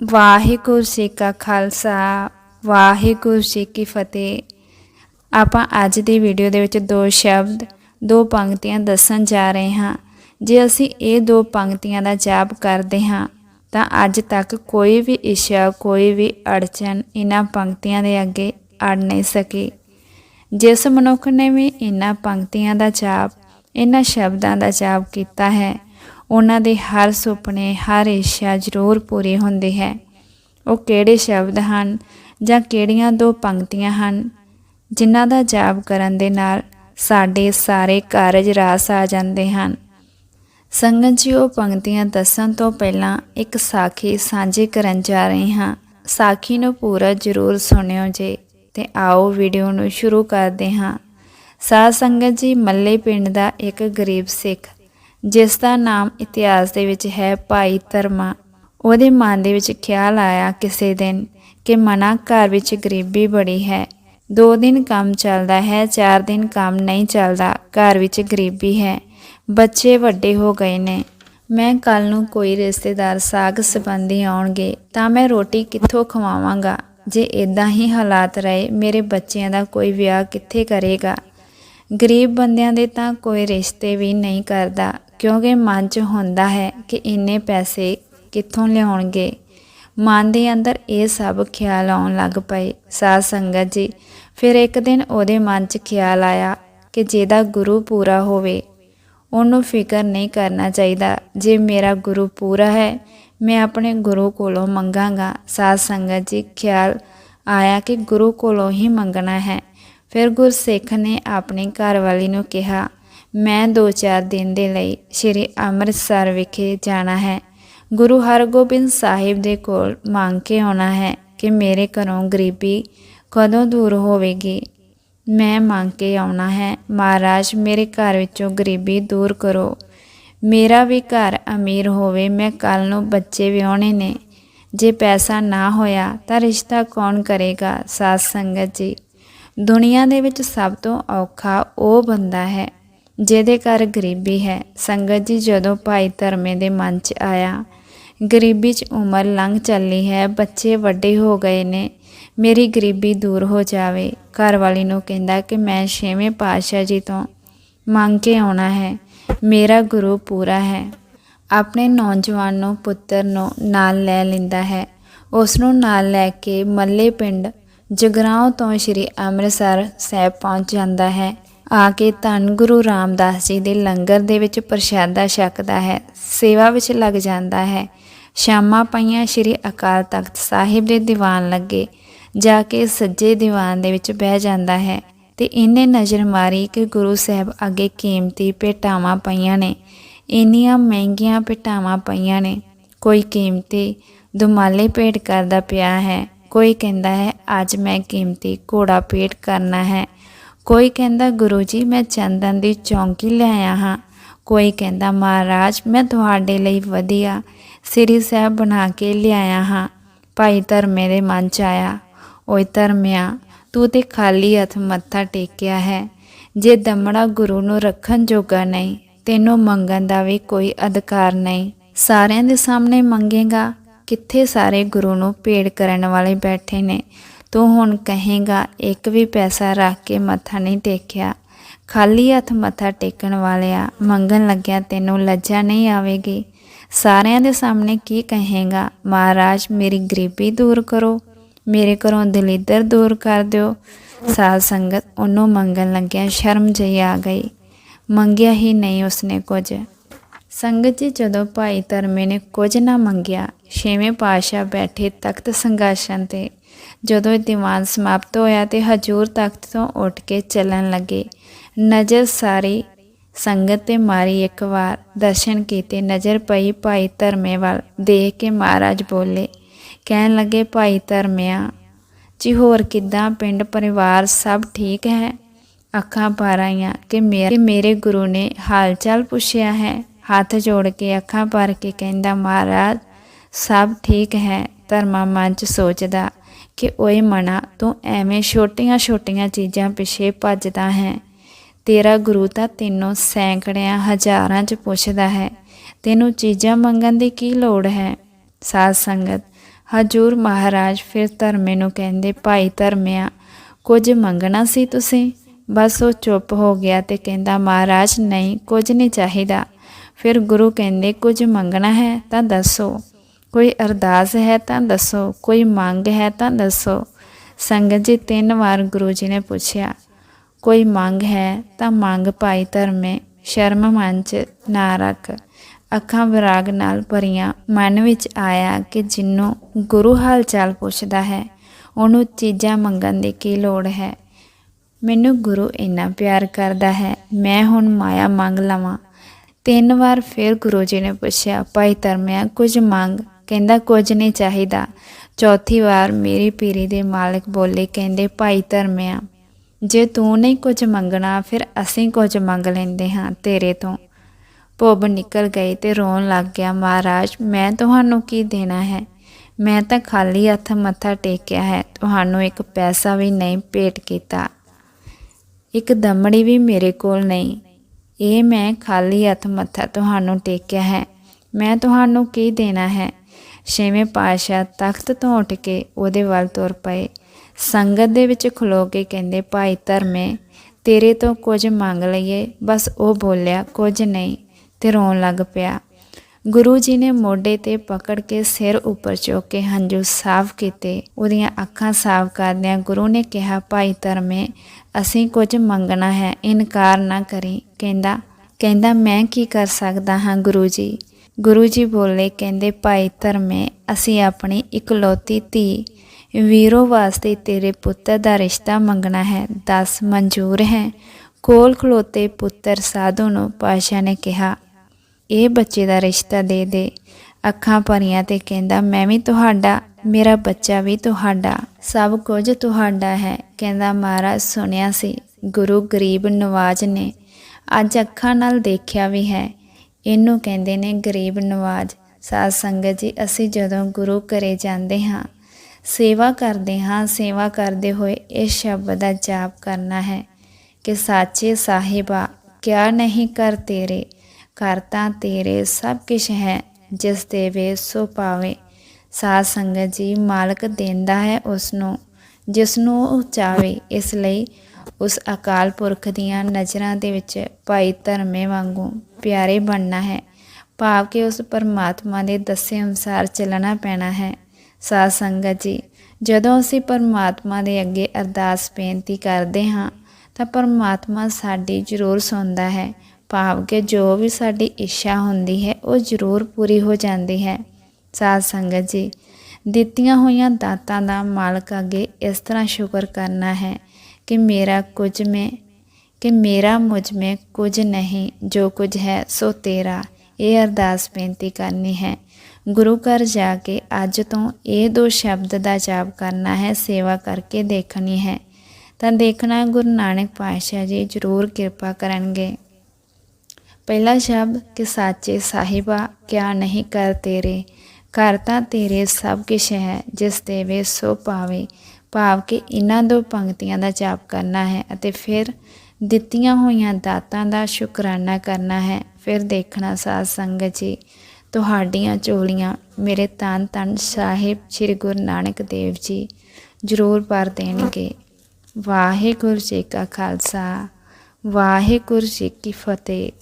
ਵਾਹਿਗੁਰੂ ਜੀ ਕਾ ਖਾਲਸਾ, ਵਾਹਿਗੁਰੂ ਜੀ ਕੀ ਫਤਿਹ। ਆਪਾਂ ਅੱਜ ਦੀ ਵੀਡੀਓ ਦੇ ਵਿੱਚ ਦੋ ਸ਼ਬਦ, ਦੋ ਪੰਕਤੀਆਂ ਦੱਸਣ ਜਾ ਰਹੇ ਹਾਂ। ਜੇ ਅਸੀਂ ਇਹ ਦੋ ਪੰਕਤੀਆਂ ਦਾ ਜਾਪ ਕਰਦੇ ਹਾਂ, ਤਾਂ ਅੱਜ ਤੱਕ ਕੋਈ ਵੀ ਇੱਛਾ, ਕੋਈ ਵੀ ਅੜਚਨ ਇਹਨਾਂ ਪੰਕਤੀਆਂ ਦੇ ਅੱਗੇ ਅੜ ਨਹੀਂ ਸਕੀ। ਜਿਸ ਮਨੁੱਖ ਨੇ ਵੀ ਇਹਨਾਂ ਪੰਕਤੀਆਂ ਦਾ ਜਾਪ, ਇਹਨਾਂ ਸ਼ਬਦਾਂ ਦਾ ਜਾਪ ਕੀਤਾ ਹੈ ਉਹਨਾਂ ਦੇ ਹਰ ਸੁਪਨੇ, ਹਰ ਇੱਛਾ ਜ਼ਰੂਰ ਪੂਰੀ ਹੁੰਦੀ ਹੈ। ਉਹ ਕਿਹੜੇ ਸ਼ਬਦ ਹਨ ਜਾਂ ਕਿਹੜੀਆਂ ਦੋ ਪੰਕਤੀਆਂ ਹਨ ਜਿਨ੍ਹਾਂ ਦਾ ਜਾਪ ਕਰਨ ਦੇ ਨਾਲ ਸਾਡੇ ਸਾਰੇ ਕਾਰਜ ਰਾਸ ਆ ਜਾਂਦੇ ਹਨ। ਸੰਗਤ ਜੀ, ਉਹ ਪੰਕਤੀਆਂ ਦੱਸਣ ਤੋਂ ਪਹਿਲਾਂ ਇੱਕ ਸਾਖੀ ਸਾਂਝੀ ਕਰਨ ਜਾ ਰਹੇ ਹਾਂ। ਸਾਖੀ ਨੂੰ ਪੂਰਾ ਜ਼ਰੂਰ ਸੁਣਿਓ ਜੇ ਤੇ ਆਓ ਵੀਡੀਓ ਨੂੰ ਸ਼ੁਰੂ ਕਰਦੇ ਹਾਂ। ਸਾਧ ਸੰਗਤ ਜੀ, ਮੱਲੇ ਪਿੰਡ ਦਾ ਇੱਕ ਗਰੀਬ ਸਿੱਖ ਜਿਸ ਦਾ ਨਾਮ ਇਤਿਹਾਸ ਦੇ ਵਿੱਚ ਹੈ ਭਾਈ ਧਰਮਾ। ਉਹਦੇ ਮਨ ਦੇ ਵਿੱਚ ਖਿਆਲ ਆਇਆ ਕਿਸੇ ਦਿਨ ਕਿ ਮਨਾ ਘਰ ਵਿੱਚ ਗਰੀਬੀ ਬੜੀ ਹੈ। ਦੋ ਦਿਨ ਕੰਮ ਚੱਲਦਾ ਹੈ, ਚਾਰ ਦਿਨ ਕੰਮ ਨਹੀਂ ਚੱਲਦਾ, ਘਰ ਵਿੱਚ ਗਰੀਬੀ ਹੈ। ਬੱਚੇ ਵੱਡੇ ਹੋ ਗਏ ਨੇ। ਮੈਂ ਕੱਲ ਨੂੰ ਕੋਈ ਰਿਸ਼ਤੇਦਾਰ ਸਾਗ ਸੰਬੰਧੀ ਆਉਣਗੇ ਤਾਂ ਮੈਂ ਰੋਟੀ ਕਿੱਥੋਂ ਖਵਾਵਾਂਗਾ? ਜੇ ਇਦਾਂ ਹੀ ਹਾਲਾਤ ਰਹੇ, ਮੇਰੇ ਬੱਚਿਆਂ ਦਾ ਕੋਈ ਵਿਆਹ ਕਿੱਥੇ ਕਰੇਗਾ? ਗਰੀਬ ਬੰਦਿਆਂ ਦੇ ਤਾਂ ਕੋਈ ਰਿਸ਼ਤੇ ਵੀ ਨਹੀਂ ਕਰਦਾ। ਕਿਉਂਕਿ ਮਨ 'ਚ ਹੁੰਦਾ ਹੈ ਕਿ ਇੰਨੇ ਪੈਸੇ ਕਿੱਥੋਂ ਲਿਆਉਣਗੇ। ਮਨ ਦੇ ਅੰਦਰ ਇਹ ਸਭ ਖਿਆਲ ਆਉਣ ਲੱਗ ਪਏ। ਸਾਧ ਸੰਗਤ ਜੀ, ਫਿਰ ਇੱਕ ਦਿਨ ਉਹਦੇ ਮਨ 'ਚ ਖਿਆਲ ਆਇਆ ਕਿ ਜਿਹਦਾ ਗੁਰੂ ਪੂਰਾ ਹੋਵੇ, ਉਹਨੂੰ ਫਿਕਰ ਨਹੀਂ ਕਰਨਾ ਚਾਹੀਦਾ। ਜੇ ਮੇਰਾ ਗੁਰੂ ਪੂਰਾ ਹੈ, ਮੈਂ ਆਪਣੇ ਗੁਰੂ ਕੋਲੋਂ ਮੰਗਾਂਗਾ। ਸਾਧ ਸੰਗਤ ਜੀ, ਖਿਆਲ ਆਇਆ ਕਿ ਗੁਰੂ ਕੋਲੋਂ ਹੀ ਮੰਗਣਾ ਹੈ। ਫਿਰ ਗੁਰਸਿੱਖ ਨੇ ਆਪਣੀ ਘਰਵਾਲੀ ਨੂੰ ਕਿਹਾ ਮੈਂ 2-4 ਦਿਨ ਦੇ ਲਈ ਸ੍ਰੀ ਅੰਮ੍ਰਿਤਸਰ ਵਿਖੇ ਜਾਣਾ ਹੈ। ਗੁਰੂ ਹਰਗੋਬਿੰਦ ਸਾਹਿਬ ਦੇ ਕੋਲ ਮੰਗ ਕੇ ਆਉਣਾ ਹੈ ਕਿ ਮੇਰੇ ਘਰੋਂ ਗਰੀਬੀ ਕਦੋਂ ਦੂਰ ਹੋਵੇਗੀ। ਮੈਂ ਮੰਗ ਕੇ ਆਉਣਾ ਹੈ, ਮਹਾਰਾਜ, ਮੇਰੇ ਘਰ ਵਿੱਚੋਂ ਗਰੀਬੀ ਦੂਰ ਕਰੋ। ਮੇਰਾ ਵੀ ਘਰ ਅਮੀਰ ਹੋਵੇ, ਮੈਂ ਕੱਲ ਨੂੰ ਬੱਚੇ ਵਿਆਹਣੇ ਨੇ। ਜੇ ਪੈਸਾ ਨਾ ਹੋਇਆ ਤਾਂ ਰਿਸ਼ਤਾ ਕੌਣ ਕਰੇਗਾ? ਸਾਧ ਸੰਗਤ ਜੀ, ਦੁਨੀਆ ਦੇ ਵਿੱਚ ਸਭ ਤੋਂ ਔਖਾ ਉਹ ਬੰਦਾ ਹੈ ਜਿਹਦੇ ਘਰ ਗਰੀਬੀ ਹੈ। ਸੰਗਤ ਜੀ, ਜਦੋਂ ਭਾਈ ਧਰਮੇ ਦੇ ਮਨ 'ਚ ਆਇਆ, ਗਰੀਬੀ 'ਚ ਉਮਰ ਲੰਘ ਚੱਲੀ ਹੈ, ਬੱਚੇ ਵੱਡੇ ਹੋ ਗਏ ਨੇ, ਮੇਰੀ ਗਰੀਬੀ ਦੂਰ ਹੋ ਜਾਵੇ। ਘਰ ਵਾਲੀ ਨੂੰ ਕਹਿੰਦਾ ਕਿ ਮੈਂ ਛੇਵੇਂ ਪਾਤਸ਼ਾਹ ਜੀ ਤੋਂ ਮੰਗ ਕੇ ਆਉਣਾ ਹੈ। ਮੇਰਾ ਗੁਰੂ ਪੂਰਾ ਹੈ। ਆਪਣੇ ਨੌਜਵਾਨ ਨੂੰ ਪੁੱਤਰ ਨੂੰ ਨਾਲ ਲੈ ਲੈਂਦਾ ਹੈ। ਉਸ ਨੂੰ ਨਾਲ ਲੈ ਕੇ ਮੱਲੇ ਪਿੰਡ ਜਗਰਾਉਂ ਤੋਂ ਸ੍ਰੀ ਅੰਮ੍ਰਿਤਸਰ ਸਾਹਿਬ ਪਹੁੰਚ ਜਾਂਦਾ ਹੈ। ਆ ਕੇ ਧੰਨ ਗੁਰੂ ਰਾਮਦਾਸ ਜੀ ਦੇ ਲੰਗਰ ਦੇ ਵਿੱਚ ਪ੍ਰਸ਼ਾਦਾ ਛਕਦਾ ਹੈ, ਸੇਵਾ ਵਿੱਚ ਲੱਗ ਜਾਂਦਾ ਹੈ। ਸ਼ਾਮਾਂ ਪਈਆਂ ਸ੍ਰੀ ਅਕਾਲ ਤਖਤ ਸਾਹਿਬ ਦੇ ਦੀਵਾਨ ਲੱਗੇ, ਜਾ ਕੇ ਸੱਜੇ ਦੀਵਾਨ ਦੇ ਵਿੱਚ ਬਹਿ ਜਾਂਦਾ ਹੈ ਤੇ ਇਹਨੇ ਨਜ਼ਰ ਮਾਰੀ ਕਿ ਗੁਰੂ ਸਾਹਿਬ ਅੱਗੇ ਕੀਮਤੀ ਭੇਟਾਵਾਂ ਪਈਆਂ ਨੇ, ਇੰਨੀਆਂ ਮਹਿੰਗੀਆਂ ਭੇਟਾਵਾਂ ਪਈਆਂ ਨੇ। ਕੋਈ ਕੀਮਤੀ ਦੁਮਾਲੇ ਭੇਟ ਕਰਦਾ ਪਿਆ ਹੈ, ਕੋਈ ਕਹਿੰਦਾ ਹੈ, ਅੱਜ ਮੈਂ ਕੀਮਤੀ ਘੋੜਾ ਭੇਟ ਕਰਨਾ ਹੈ। ਕੋਈ ਕਹਿੰਦਾ, ਗੁਰੂ ਜੀ, ਮੈਂ ਚੰਦਨ ਦੀ ਚੌਂਕੀ ਲਿਆਇਆ ਹਾਂ। ਕੋਈ ਕਹਿੰਦਾ, ਮਹਾਰਾਜ, ਮੈਂ ਤੁਹਾਡੇ ਲਈ ਵਧੀਆ ਸ੍ਰੀ ਸਾਹਿਬ ਬਣਾ ਕੇ ਲਿਆਇਆ ਹਾਂ। ਭਾਈ ਧਰਮੇ ਦੇ ਮਨ ਚ ਆਇਆ। ਓਏ ਧਰਮਿਆ, ਤੂੰ ਤੇ ਖਾਲੀ ਹੱਥ ਮੱਥਾ ਟੇਕਿਆ ਹੈ। ਜੇ ਦਮੜਾ ਗੁਰੂ ਨੂੰ ਰੱਖਣ ਜੋਗਾ ਨਹੀਂ, ਤੈਨੂੰ ਮੰਗਣ ਦਾ ਵੀ ਕੋਈ ਅਧਿਕਾਰ ਨਹੀਂ। ਸਾਰਿਆਂ ਦੇ ਸਾਹਮਣੇ ਮੰਗੇਗਾ। ਕਿੱਥੇ ਸਾਰੇ ਗੁਰੂ ਨੂੰ ਭੇੜ ਕਰਨ ਵਾਲੇ ਬੈਠੇ ਨੇ? ਤੂੰ ਹੁਣ ਕਹੇਗਾ, ਇੱਕ ਵੀ ਪੈਸਾ ਰੱਖ ਕੇ ਮੱਥਾ ਨਹੀਂ ਟੇਕਿਆ। ਖਾਲੀ ਹੱਥ ਮੱਥਾ ਟੇਕਣ ਵਾਲਿਆ ਮੰਗਣ ਲੱਗਿਆ, ਤੈਨੂੰ ਲੱਜਾ ਨਹੀਂ ਆਵੇਗੀ। ਸਾਰਿਆਂ ਦੇ ਸਾਹਮਣੇ ਕੀ ਕਹੇਗਾ, ਮਹਾਰਾਜ, ਮੇਰੀ ਗਰੀਬੀ ਦੂਰ ਕਰੋ, ਮੇਰੇ ਘਰੋਂ ਦਲਿੱਦਰ ਦੂਰ ਕਰ ਦਿਓ। ਸਾਧ ਸੰਗਤ ਉਹਨੂੰ ਮੰਗਣ ਲੱਗਿਆ ਸ਼ਰਮ ਜਿਹੀ ਆ ਗਈ। ਮੰਗਿਆ ਹੀ ਨਹੀਂ ਉਸਨੇ ਕੁਝ। ਸੰਗਤ ਜੀ ਜਦੋਂ ਭਾਈ ਧਰਮੇ ਨੇ ਕੁਝ ਨਾ ਮੰਗਿਆ, ਛੇਵੇਂ ਪਾਤਸ਼ਾਹ ਬੈਠੇ ਤਖਤ ਸੰਗਾਸ਼ਨ ਤੇ। ਜਦੋਂ ਇਹ ਦੀਵਾਨ ਸਮਾਪਤ ਹੋਇਆ ਤੇ ਹਜੂਰ ਤਖਤ ਤੋਂ ਉੱਠ ਕੇ ਚੱਲਣ ਲੱਗੇ। ਨਜ਼ਰ ਸਾਰੀ ਸੰਗਤ ਤੇ ਮਾਰੀ ਇੱਕ ਵਾਰ, ਦਰਸ਼ਨ ਕੀਤੇ, ਨਜ਼ਰ ਪਈ ਭਾਈ ਧਰਮੇ ਵੱਲ, ਦੇਖ ਕੇ ਮਹਾਰਾਜ ਬੋਲੇ, ਕਹਿਣ ਲੱਗੇ, ਭਾਈ ਧਰਮਿਆ, ਜੀ ਹੋਰ ਕਿੱਦਾਂ? ਪਿੰਡ ਪਰਿਵਾਰ ਸਭ ਠੀਕ ਹੈ? ਅੱਖਾਂ ਭਰ ਆਈਆਂ ਕਿ ਮੇਰੇ ਮੇਰੇ ਗੁਰੂ ਨੇ ਹਾਲ ਚਾਲ ਪੁੱਛਿਆ ਹੈ? ਹੱਥ ਜੋੜ ਕੇ, ਅੱਖਾਂ ਭਰ ਕੇ ਕਹਿੰਦਾ, ਮਹਾਰਾਜ, ਸਭ ਠੀਕ ਹੈ ਧਰਮਾ ਮਨ ਚ ਸੋਚਦਾ ਕਿ ਓਏ ਮਨਾ ਤੂੰ ਐਵੇਂ ਛੋਟੀਆਂ-ਛੋਟੀਆਂ ਚੀਜ਼ਾਂ ਪਿੱਛੇ ਭੱਜਦਾ ਹੈ। ਤੇਰਾ ਗੁਰੂ ਤਾਂ ਤੈਨੂੰ ਸੈਂਕੜਿਆਂ ਹਜ਼ਾਰਾਂ ਚ ਪੁੱਛਦਾ ਹੈ। ਤੈਨੂੰ ਚੀਜ਼ਾਂ ਮੰਗਣ ਦੀ ਕੀ ਲੋੜ ਹੈ? ਸਾਧ ਸੰਗਤ, ਹਜੂਰ ਮਹਾਰਾਜ ਫਿਰ ਧਰਮੇ ਨੂੰ ਕਹਿੰਦੇ, ਭਾਈ ਧਰਮਿਆ, ਕੁਝ ਮੰਗਣਾ ਸੀ ਤੁਸੀਂ? ਬਸ ਉਹ ਚੁੱਪ ਹੋ ਗਿਆ ਤੇ ਕਹਿੰਦਾ, ਮਹਾਰਾਜ, ਨਹੀਂ, ਕੁਝ ਨਹੀਂ ਚਾਹੀਦਾ। ਫਿਰ ਗੁਰੂ ਕਹਿੰਦੇ, ਕੁਝ ਮੰਗਣਾ ਹੈ ਤਾਂ ਦੱਸੋ। ਕੋਈ ਅਰਦਾਸ ਹੈ ਤਾਂ ਦੱਸੋ। ਕੋਈ ਮੰਗ ਹੈ ਤਾਂ ਦੱਸੋ। ਸੰਗਤ ਜੀ ਤਿੰਨ ਵਾਰ ਗੁਰੂ ਜੀ ਨੇ ਪੁੱਛਿਆ, ਕੋਈ ਮੰਗ ਹੈ ਤਾਂ ਮੰਗ ਭਾਈ ਧਰਮੇ, ਸ਼ਰਮ ਮਨ ਚ ਨਾ ਰੱਖ। ਅੱਖਾਂ ਵਿਰਾਗ ਨਾਲ ਭਰੀਆਂ, ਮਨ ਵਿੱਚ ਆਇਆ ਕਿ ਜਿੰਨੂੰ ਗੁਰੂ ਹਾਲ ਚਾਲ ਪੁੱਛਦਾ ਹੈ, ਉਹਨੂੰ ਚੀਜ਼ਾਂ ਮੰਗਣ ਦੀ ਕੀ ਲੋੜ ਹੈ? ਮੈਨੂੰ ਗੁਰੂ ਇੰਨਾ ਪਿਆਰ ਕਰਦਾ ਹੈ, ਮੈਂ ਹੁਣ ਮਾਇਆ ਮੰਗ ਲਵਾਂ। ਤਿੰਨ ਵਾਰ ਫਿਰ ਗੁਰੂ ਜੀ ਨੇ ਪੁੱਛਿਆ, ਭਾਈ ਧਰਮਿਆ, ਕੁਝ ਮੰਗ? ਕਹਿੰਦਾ, ਕੁਝ ਨਹੀਂ ਚਾਹੀਦਾ। ਚੌਥੀ ਵਾਰ ਮੇਰੀ ਪੀਰੀ ਦੇ ਮਾਲਕ ਬੋਲੇ, ਕਹਿੰਦੇ, ਭਾਈ ਧਰਮਿਆ, ਜੇ ਤੂੰ ਨਹੀਂ ਕੁਝ ਮੰਗਣਾ, ਫਿਰ ਅਸੀਂ ਕੁਝ ਮੰਗ ਲੈਂਦੇ ਹਾਂ ਤੇਰੇ ਤੋਂ। ਭੁੱਬ ਨਿਕਲ ਗਈ ਤੇ ਰੋਣ ਲੱਗ ਗਿਆ, ਮਹਾਰਾਜ, ਮੈਂ ਤੁਹਾਨੂੰ ਕੀ ਦੇਣਾ ਹੈ? ਮੈਂ ਤਾਂ ਖਾਲੀ ਹੱਥ ਮੱਥਾ ਟੇਕਿਆ ਹੈ, ਤੁਹਾਨੂੰ ਇੱਕ ਪੈਸਾ ਵੀ ਨਹੀਂ ਭੇਟ ਕੀਤਾ। ਇੱਕ ਦਮੜੀ ਵੀ ਮੇਰੇ ਕੋਲ ਨਹੀਂ। ਇਹ ਮੈਂ ਖਾਲੀ ਹੱਥ ਮੱਥਾ ਤੁਹਾਨੂੰ ਟੇਕਿਆ ਹੈ। ਮੈਂ ਤੁਹਾਨੂੰ ਕੀ ਦੇਣਾ ਹੈ? ਛੇਵੇਂ ਪਾਤਸ਼ਾਹ ਤਖਤ ਤੋਂ ਉੱਠ ਕੇ ਉਹਦੇ ਵੱਲ ਤੁਰ ਪਏ। ਸੰਗਤ ਦੇ ਵਿੱਚ ਖਲੋ ਕੇ ਕਹਿੰਦੇ, ਭਾਈ ਧਰਮੇ, ਤੇਰੇ ਤੋਂ ਕੁਝ ਮੰਗ ਲਈਏ। ਬਸ ਉਹ ਬੋਲਿਆ, ਕੁਝ ਨਹੀਂ। ਤੇ ਰੋਣ ਲੱਗ ਪਿਆ। ਗੁਰੂ ਜੀ ਨੇ ਮੋਢੇ ਤੇ ਪਕੜ ਕੇ ਸਿਰ ਉੱਪਰ ਚੁੱਕ ਕੇ ਹੰਝੂ ਸਾਫ਼ ਕੀਤੇ। ਉਹਦੀਆਂ ਅੱਖਾਂ ਸਾਫ਼ ਕਰਦਿਆਂ ਗੁਰੂ ਨੇ ਕਿਹਾ, ਭਾਈ ਧਰਮੇ ਅਸੀਂ ਕੁਝ ਮੰਗਣਾ ਹੈ, ਇਨਕਾਰ ਨਾ ਕਰੀ। ਕਹਿੰਦਾ ਕਹਿੰਦਾ, ਮੈਂ ਕੀ ਕਰ ਸਕਦਾ ਹਾਂ ਗੁਰੂ ਜੀ ਗੁਰੂ ਜੀ ਬੋਲੇ, ਕਹਿੰਦੇ, ਭਾਈ ਧਰਮੇ, ਅਸੀਂ ਆਪਣੀ ਇਕਲੌਤੀ ਧੀ ਵੀਰੋ ਵਾਸਤੇ ਤੇਰੇ ਪੁੱਤਰ ਦਾ ਰਿਸ਼ਤਾ ਮੰਗਣਾ ਹੈ। ਦੱਸ, ਮਨਜ਼ੂਰ ਹੈ? ਕੋਲ ਖਲੋਤੇ ਪੁੱਤਰ ਸਾਧੂ ਨੂੰ ਪਾਸ਼ਾ ਨੇ ਕਿਹਾ, ਇਹ ਬੱਚੇ ਦਾ ਰਿਸ਼ਤਾ ਦੇ ਦੇ। ਅੱਖਾਂ ਭਰੀਆਂ ਤੇ ਕਹਿੰਦਾ, ਮੈਂ ਵੀ ਤੁਹਾਡਾ, ਮੇਰਾ ਬੱਚਾ ਵੀ ਤੁਹਾਡਾ, ਸਭ ਕੁਝ ਤੁਹਾਡਾ ਹੈ। ਕਹਿੰਦਾ, ਮਹਾਰਾਜ ਸੁਣਿਆ ਸੀ, ਗੁਰੂ ਗਰੀਬ ਨਵਾਜ ਨੇ ਅੱਜ ਅੱਖਾਂ ਨਾਲ ਦੇਖਿਆ ਵੀ ਹੈ। ਇਹਨੂੰ ਕਹਿੰਦੇ ਨੇ ਗਰੀਬ ਨਵਾਜ, ਸਾਧ ਸੰਗਤ ਜੀ, ਅਸੀਂ ਜਦੋਂ ਗੁਰੂ ਘਰੇ ਜਾਂਦੇ ਹਾਂ, ਸੇਵਾ ਕਰਦੇ ਹਾਂ, ਸੇਵਾ ਕਰਦੇ ਹੋਏ ਇਸ ਸ਼ਬਦ ਦਾ ਜਾਪ ਕਰਨਾ ਹੈ ਕਿ ਸਾਚੇ ਸਾਹਿਬਾ, ਕਿਆ ਨਹੀਂ ਕਰ ਤੇਰੇ ਕਰ ਤਾਂ ਤੇਰੇ ਸਭ ਕੁਛ ਹੈ। ਜਿਸ ਦੇਵੇ ਸੋ ਪਾਵੇ ਸਾਧ ਸੰਗਤ ਜੀ ਮਾਲਕ ਦਿੰਦਾ ਹੈ ਉਸ ਨੂੰ ਜਿਸ ਨੂੰ ਉਹ ਚਾਵੇ ਇਸ ਲਈ ਉਸ ਅਕਾਲ ਪੁਰਖ ਦੀਆਂ ਨਜ਼ਰਾਂ ਦੇ ਵਿੱਚ ਭਾਈ ਧਰਮੇ ਵਾਂਗੂ ਪਿਆਰੇ ਬਣਨਾ ਹੈ। ਭਾਵ ਕਿ ਉਸ ਪਰਮਾਤਮਾ ਦੇ ਦੱਸੇ ਅਨੁਸਾਰ ਚੱਲਣਾ ਪੈਣਾ ਹੈ। ਸਾਧ ਸੰਗਤ ਜੀ, ਜਦੋਂ ਅਸੀਂ ਪਰਮਾਤਮਾ ਦੇ ਅੱਗੇ ਅਰਦਾਸ ਬੇਨਤੀ ਕਰਦੇ ਹਾਂ, ਤਾਂ ਪਰਮਾਤਮਾ ਸਾਡੀ ਜ਼ਰੂਰ ਸੁਣਦਾ ਹੈ। ਭਾਵ ਕਿ ਜੋ ਵੀ ਸਾਡੀ ਇੱਛਾ ਹੁੰਦੀ ਹੈ, ਉਹ ਜ਼ਰੂਰ ਪੂਰੀ ਹੋ ਜਾਂਦੀ ਹੈ। ਸਾਧ ਸੰਗਤ ਜੀ, ਦਿੱਤੀਆਂ ਹੋਈਆਂ ਦਾਤਾਂ ਦਾ ਮਾਲਕ ਅੱਗੇ ਇਸ ਤਰ੍ਹਾਂ ਸ਼ੁਕਰ ਕਰਨਾ ਹੈ ਕਿ ਮੇਰਾ ਕੁਝ ਮੈਂ, ਕਿ ਮੇਰਾ ਮੁਝ में ਕੁਝ ਨਹੀਂ, ਜੋ ਕੁਝ ਹੈ, ਸੋ ਤੇਰਾ। ਇਹ ਅਰਦਾਸ ਬੇਨਤੀ ਕਰਨੀ ਹੈ। ਗੁਰੂ ਘਰ ਜਾ ਕੇ ਅੱਜ ਤੋਂ ਇਹ ਦੋ ਸ਼ਬਦ ਦਾ ਜਾਪ ਕਰਨਾ ਹੈ, ਸੇਵਾ ਕਰਕੇ ਦੇਖਣੀ ਹੈ। ਤਾਂ ਦੇਖਣਾ ਗੁਰੂ ਨਾਨਕ ਪਾਤਸ਼ਾਹ ਜੀ ਜ਼ਰੂਰ ਕਿਰਪਾ ਕਰਨਗੇ। ਪਹਿਲਾ ਸ਼ਬਦ ਕਿ ਸਾਚੇ ਸਾਹਿਬਾ, ਕਿਆ ਨਹੀਂ ਕਰ ਤੇਰੇ। ਘਰ ਤਾਂ ਤੇਰੇ ਸਭ ਕੁਛ ਹੈ, ਜਿਸ ਦੇਵੇ ਸੋ ਪਾਵੇ। ਭਾਵ ਕਿ ਇਹਨਾਂ ਦੋ ਪੰਕਤੀਆਂ ਦਾ ਜਾਪ ਕਰਨਾ ਹੈ ਅਤੇ ਫਿਰ ਦਿੱਤੀਆਂ ਹੋਈਆਂ ਦਾਤਾਂ ਦਾ ਸ਼ੁਕਰਾਨਾ ਕਰਨਾ ਹੈ। ਫਿਰ ਦੇਖਣਾ ਸਾਧ ਸੰਗਤ ਜੀ, ਤੁਹਾਡੀਆਂ ਚੋਲੀਆਂ ਮੇਰੇ ਤਨ ਤਨ ਸਾਹਿਬ ਸ੍ਰੀ ਗੁਰੂ ਨਾਨਕ ਦੇਵ ਜੀ ਜ਼ਰੂਰ ਭਰ ਦੇਣਗੇ। ਵਾਹਿਗੁਰੂ ਜੀ ਕਾ ਖਾਲਸਾ, ਵਾਹਿਗੁਰੂ ਜੀ ਕੀ ਫਤਿਹ।